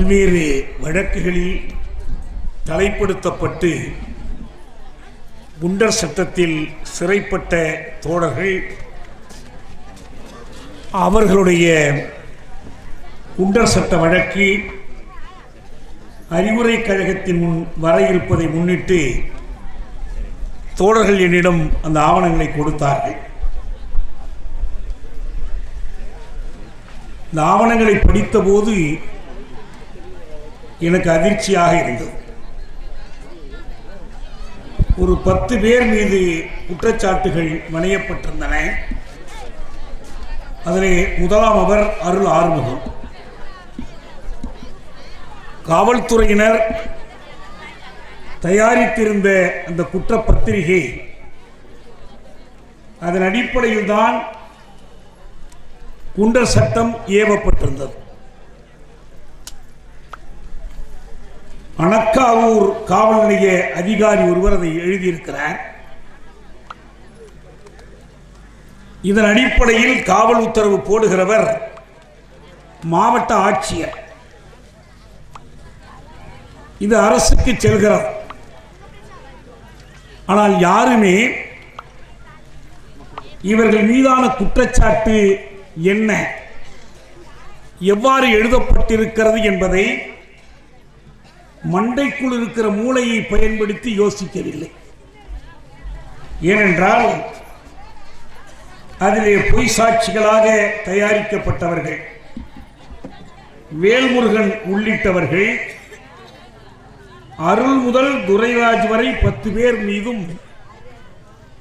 பல்வேறு வழக்குகளில் தலைப்படுத்தப்பட்டு குண்டர் சட்டத்தில் சிறைப்பட்ட தோழர்கள் அவர்களுடைய குண்டர் சட்ட வழக்கு அறிவுரை கழகத்தின் முன் வர இருப்பதை முன்னிட்டு தோழர்கள் என்னிடம் அந்த ஆவணங்களை கொடுத்தார்கள். இந்த ஆவணங்களை படித்தபோது எனக்கு அதிர்ச்சியாக இருந்தது. ஒரு பத்து பேர் மீது குற்றச்சாட்டுகள் மனையப்பட்டிருந்தன அதிலே முதலாம் அவர் அருள் ஆறுமுகம். காவல்துறையினர் தயாரித்திருந்த அந்த குற்றப்பத்திரிகை அதன் அடிப்படையில் தான் குண்டர் சட்டம் ஏவப்பட்டிருந்தது. பணக்காவூர் காவல் நிலைய அதிகாரி ஒருவர் அதை எழுதியிருக்கிறார். இதன் அடிப்படையில் காவல் உத்தரவு போடுகிறவர் மாவட்ட ஆட்சியர். இது அரசுக்கு செல்கிறார் ஆனால் யாருமே இவர்கள் மீதான குற்றச்சாட்டு என்ன? எவ்வாறு எழுதப்பட்டிருக்கிறது என்பதை மண்டைக்குள் இருக்கிற மூளையை பயன்படுத்தி யோசிக்கவில்லை. ஏனென்றால் அதிலே பொய் சாட்சிகளாக தயாரிக்கப்பட்டவர்கள் வேல்முருகன் உள்ளிட்டவர்கள் அருள் முதல் துரைராஜ் வரை பத்து பேர் மீதும்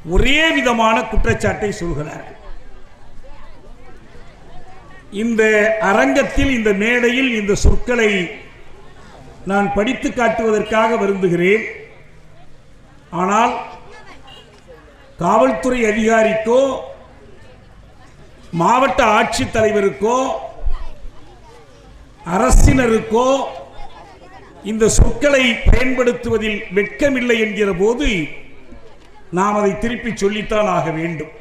ஒரே விதமான குற்றச்சாட்டை சொல்கிறார்கள். இந்த அரங்கத்தில் இந்த மேடையில் இந்த சொற்களை நான் படித்து காட்டுவதற்காக வருந்துகிறேன். ஆனால் காவல்துறை அதிகாரிக்கோ மாவட்ட ஆட்சித்தலைவருக்கோ அரசினருக்கோ இந்த சொற்களை பயன்படுத்துவதில் வெட்கமில்லை என்கிற போது நாம் அதை திருப்பி சொல்லித்தான் ஆக வேண்டும்.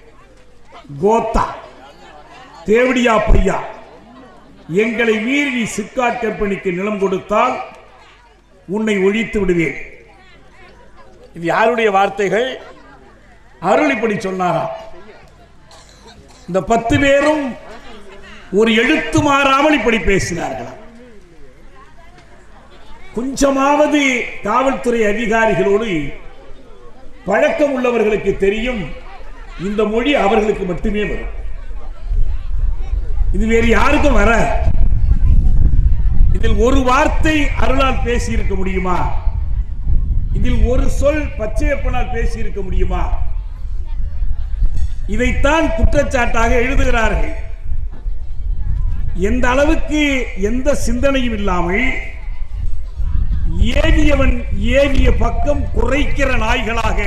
கோத்தா தேவடியா பையா எங்களை மீறி சிக்கா சிப்காட் கம்பெனிக்கு நிலம் கொடுத்தால் உன்னை ஒழித்து விடுவேன். இது யாருடைய வார்த்தைகள்? அருள் இப்படி சொன்னாராம் இந்த பத்து பேரும் ஒரு எழுத்து மாறாமல் இப்படி பேசினார்களாம் கொஞ்சமாவது காவல்துறை அதிகாரிகளோடு பழக்கம் உள்ளவர்களுக்கு தெரியும் இந்த மொழி அவர்களுக்கு மட்டுமே வரும். இது வேறு யாருக்கும் வர இதில் ஒரு வார்த்தை அருளால் பேசி இருக்க முடியுமா? இதில் ஒரு சொல் பச்சையப்பனால் பேசி இருக்க முடியுமா? இதைத்தான் குற்றச்சாட்டாக எழுதுகிறார்கள். எந்த அளவுக்கு எந்த சிந்தனையும் இல்லாமல் ஏவியவன் ஏவிய பக்கம் குறைக்கிற நாய்களாக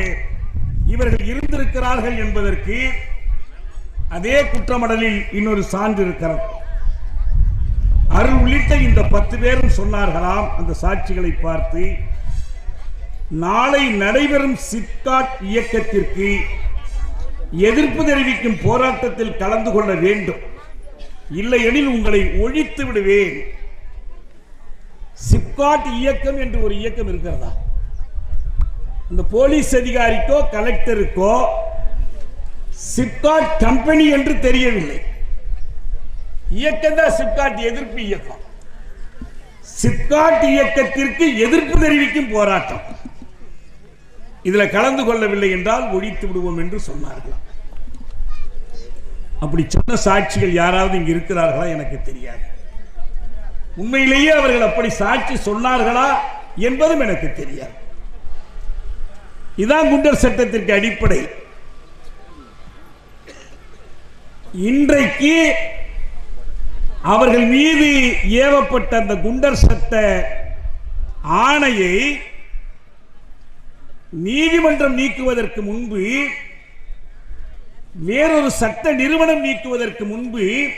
இவர்கள் இருந்திருக்கிறார்கள் என்பதற்கு அதே குற்றமடலில் இன்னொரு சான்று இருக்கிறது. அருள் உள்ளிட்ட இந்த பத்து பேரும் சொன்னார்களாம். அந்த சாட்சிகளை பார்த்து நாளை நடைபெறும் சிப்காட் இயக்கத்திற்கு எதிர்ப்பு தெரிவிக்கும் போராட்டத்தில் கலந்து கொள்ள வேண்டும். இல்லையெனில் உங்களை ஒழித்து விடுவேன். சிப்காட் இயக்கம் என்று ஒரு இயக்கம் இருக்கிறதா? இந்த போலீஸ் அதிகாரிக்கோ கலெக்டருக்கோ சிப்காட் கம்பெனி என்று தெரியவில்லை. இயக்கம் தான் சிப்காட் எதிர்ப்பு இயக்கம். சிப்காட் இயக்கத்திற்கு எதிர்ப்பு தெரிவிக்கும் போராட்டம். இதுல கலந்து கொள்ளவில்லை என்றால் ஒழித்து விடுவோம் என்று சொன்னார்கள். அப்படி சொன்ன சாட்சிகள் யாராவது இங்கு இருக்கிறார்களா எனக்கு தெரியாது. உண்மையிலேயே அவர்கள் அப்படி சாட்சி சொன்னார்களா என்பதும் எனக்கு தெரியாது. இதான் குண்டர் சட்டத்திற்கு அடிப்படை. இன்றைக்கு அவர்கள் மீது ஏவப்பட்ட அந்த குண்டர் சட்ட ஆணையை நீதிமன்றம் நீக்குவதற்கு முன்பு வேறொரு சட்ட நிறுவனம் நீக்குவதற்கு முன்பு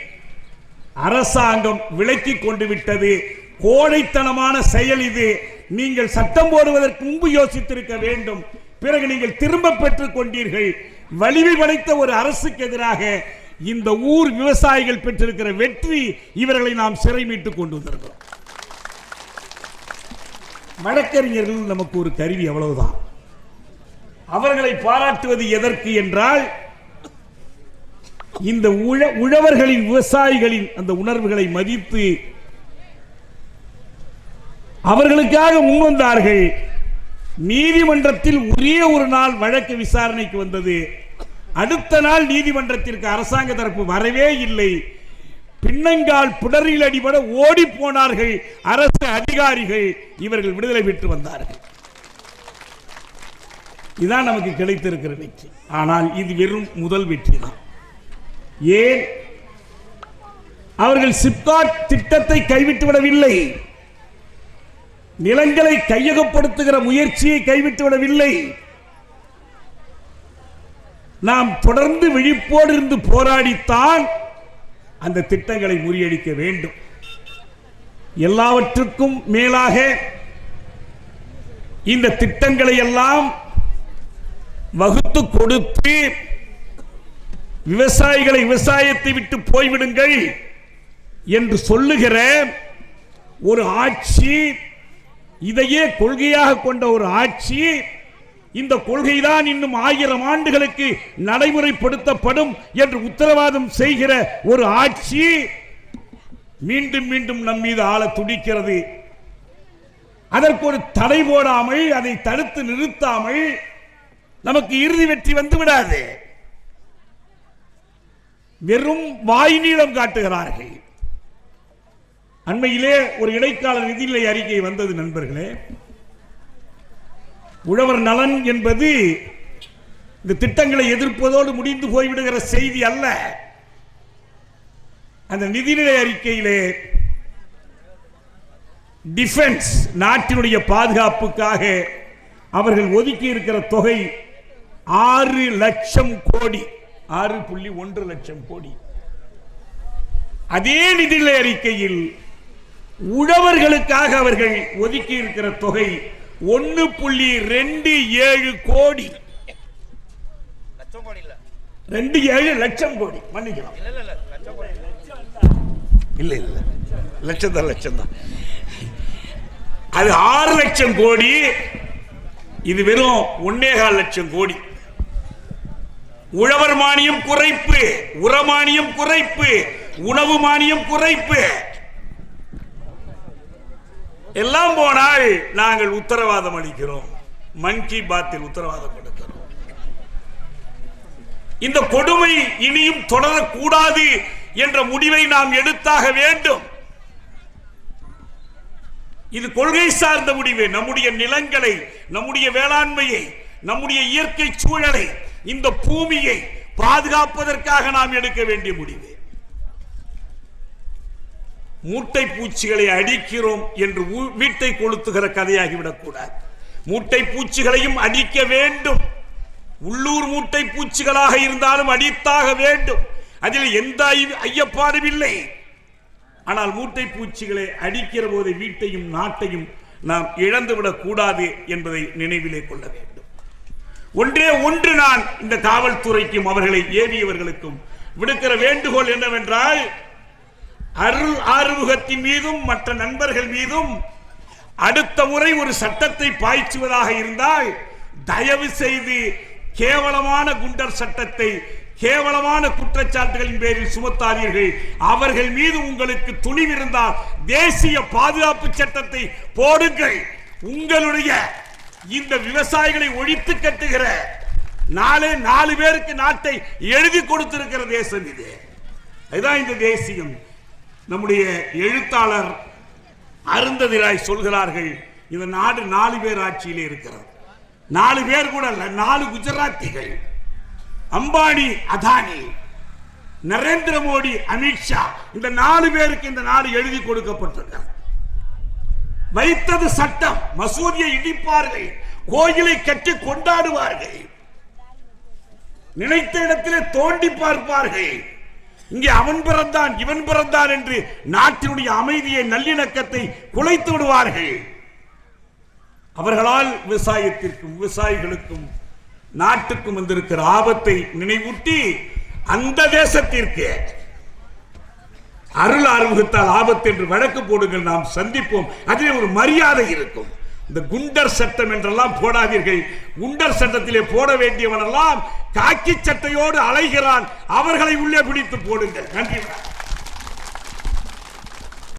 அரசாங்கம் விலக்கிக் கொண்டு விட்டது. கோடைத்தனமான செயல் இது. நீங்கள் சட்டம் போடுவதற்கு முன்பு யோசித்திருக்க வேண்டும். பிறகு நீங்கள் திரும்ப பெற்றுக் கொண்டீர்கள். வலிமை படைத்த ஒரு அரசுக்கு எதிராக இந்த ஊர் விவசாயிகள் பெற்றிருக்கிற வெற்றி இவர்களை நாம் சிறை மீட்டு கொண்டு வந்திருக்கிறோம். வழக்கறிஞர்கள் நமக்கு ஒரு கருவி அவ்வளவுதான். அவர்களை பாராட்டுவது எதற்கு என்றால் இந்த உழ உழவர்களின் விவசாயிகளின் அந்த உணர்வுகளை மதித்து அவர்களுக்காக முன்வந்தார்கள். நீதிமன்றத்தில் ஒரே ஒரு நாள் வழக்கு விசாரணைக்கு வந்தது. அடுத்த நாள் நீதிமன்றத்திற்கு அரசாங்க தரப்பு வரவே இல்லை. பின்னங்கால் புடரில் அடிபட ஓடி போனார்கள் அரசு அதிகாரிகள். இவர்கள் விடுதலை பெற்று வந்தார்கள். இதுதான் நமக்கு கிடைத்திருக்கிற வெற்றி. ஆனால் இது வெறும் முதல் வெற்றி தான். ஏன்? அவர்கள் சிப்காட் திட்டத்தை கைவிட்டு விடவில்லை. நிலங்களை கையகப்படுத்துகிற முயற்சியை கைவிட்டு விடவில்லை. நாம் தொடர்ந்து விழிப்போடு இருந்து போராடித்தான் அந்த திட்டங்களை முறியடிக்க வேண்டும். எல்லாவற்றுக்கும் மேலாக இந்த திட்டங்களை எல்லாம் வகுத்து கொடுத்து விவசாயிகளை விவசாயத்தை விட்டு போய்விடுங்கள் என்று சொல்லுகிற ஒரு ஆட்சி இதையே கொள்கையாக கொண்ட ஒரு ஆட்சி இந்த கொள்கைதான் இன்னும் ஆயிரம் ஆண்டுகளுக்கு நடைமுறைப்படுத்தப்படும் என்று உத்தரவாதம் செய்கிற ஒரு ஆட்சி மீண்டும் மீண்டும் நம் மீது ஆள துடிக்கிறது. அதற்கு ஒரு தடை போடாமல் அதை தடுத்து நிறுத்தாமல் நமக்கு இறுதி வெற்றி வந்து விடாது. வெறும் வாய் நீளம் காட்டுகிறார்கள். அண்மையிலே ஒரு இடைக்கால நிதிநிலை அறிக்கை வந்தது நண்பர்களே. உழவர் நலன் என்பது இந்த திட்டங்களை எதிர்ப்பதோடு முடிந்து போய்விடுகிற செய்தி அல்ல. அந்த நிதிநிலை அறிக்கையிலே டிஃபென்ஸ் நாட்டினுடைய பாதுகாப்புக்காக அவர்கள் ஒதுக்கி இருக்கிற தொகை ஆறு லட்சம் கோடி ஆறு புள்ளி ஒன்று லட்சம் கோடி. அதே நிதிநிலை அறிக்கையில் உழவர்களுக்காக அவர்கள் ஒதுக்கி இருக்கிற தொகை ஒன்னு புள்ளி ரெண்டு ஏழு கோடி. ரெண்டு ஏழு லட்சம் கோடி. மன்னிக்கலாம் இல்ல இல்ல இல்ல லட்சம் கோடி இல்ல. இல்ல லட்சம் தான் லட்சம் தான். அது ஆறு லட்சம் கோடி. இது வெறும் ஒன்னேகால் லட்சம் கோடி. உழவர் மானியம் குறைப்பு உரமானியம் குறைப்பு உணவு மானியம் குறைப்பு. எல்லாம் போனால் நாங்கள் உத்தரவாதம் அளிக்கிறோம். மன் கி பாத்தில் உத்தரவாதம் கொடுக்கிறோம். இந்த கொடுமை இனியும் தொடரக்கூடாது என்ற முடிவை நாம் எடுத்தாக வேண்டும். இது கொள்கை சார்ந்த முடிவு. நம்முடைய நிலங்களை நம்முடைய வேளாண்மையை நம்முடைய இயற்கை சூழலை இந்த பூமியை பாதுகாப்பதற்காக நாம் எடுக்க வேண்டிய முடிவு. மூட்டை பூச்சிகளை அடிக்கிறோம் என்று வீட்டை கொளுத்துகிற கதையாகிவிடக்கூடாது. மூட்டை பூச்சிகளையும் அடிக்க வேண்டும். உள்ளூர் மூட்டை பூச்சிகளாக இருந்தாலும் அடித்தாக வேண்டும். அதில் எந்த ஐயப்பாடும் இல்லை. ஆனால் மூட்டை பூச்சிகளை அடிக்கிற போது வீட்டையும் நாட்டையும் நாம் இழந்துவிடக் கூடாது என்பதை நினைவிலே கொள்ள வேண்டும். ஒன்றே ஒன்று நான் இந்த காவல்துறைக்கும் அவர்களை ஏவியவர்களுக்கும் விடுக்கிற வேண்டுகோள் என்னவென்றால் அருள் ஆறுமுகத்தின் மீதும் மற்ற நண்பர்கள் மீதும் அடுத்த முறை ஒரு சட்டத்தை பாய்ச்சுவதாக இருந்தால் தயவு செய்து கேவலமான குண்டர் சட்டத்தை கேவலமான குற்றச்சாட்டுகளின் பேரில் சுமத்தாதீர்கள். அவர்கள் மீது உங்களுக்கு துணிவிருந்தால் தேசிய பாதுகாப்பு சட்டத்தை போடுங்கள். உங்களுடைய இந்த விவசாயிகளை ஒழித்து கட்டுகிற நாலு நாலு பேருக்கு நாட்டை எழுதி கொடுத்திருக்கிற தேசம் இது. அதுதான் இந்த தேசியம். நம்முடைய எழுத்தாளர் அருந்ததிராய் சொல்கிறார்கள் இந்த நாடு நாலு பேர் ஆட்சியிலே இருக்கிறது. நாலு பேர் கூட நாலு குஜராத்திகள். அம்பானி அதானி நரேந்திர மோடி அமித்ஷா இந்த நாலு பேருக்கு இந்த நாடு எழுதி கொடுக்கப்பட்டிருக்கிறது. வைத்தது சட்டம் மசூதியை இடிப்பார்கள் கோயிலை கட்டி கொண்டாடுவார்கள். நினைத்த இடத்திலே தோண்டி பார்ப்பார்கள். இங்கே அவன் பிறந்தான் இவன் பிறந்தான் என்று நாட்டினுடைய அமைதியை நல்லிணக்கத்தை குலைத்து விடுவார்கள். அவர்களால் விவசாயத்திற்கும் விவசாயிகளுக்கும் நாட்டுக்கும் வந்திருக்கிற ஆபத்தை நினைவூட்டி அந்த தேசத்திற்கு அருள் அறிமுகத்தால் ஆபத்து என்று வழக்கு போடுங்கள் நாம் சந்திப்போம். அதில் ஒரு மரியாதை இருக்கும். இந்த குண்டர் சட்டம் என்றெல்லாம் போடாதீர்கள். குண்டர் சட்டத்திலே போட வேண்டியவனெல்லாம் காக்கி சட்டையோடு அலைகிறான். அவர்களை உள்ளே பிடித்து போடுங்கள். நன்றி.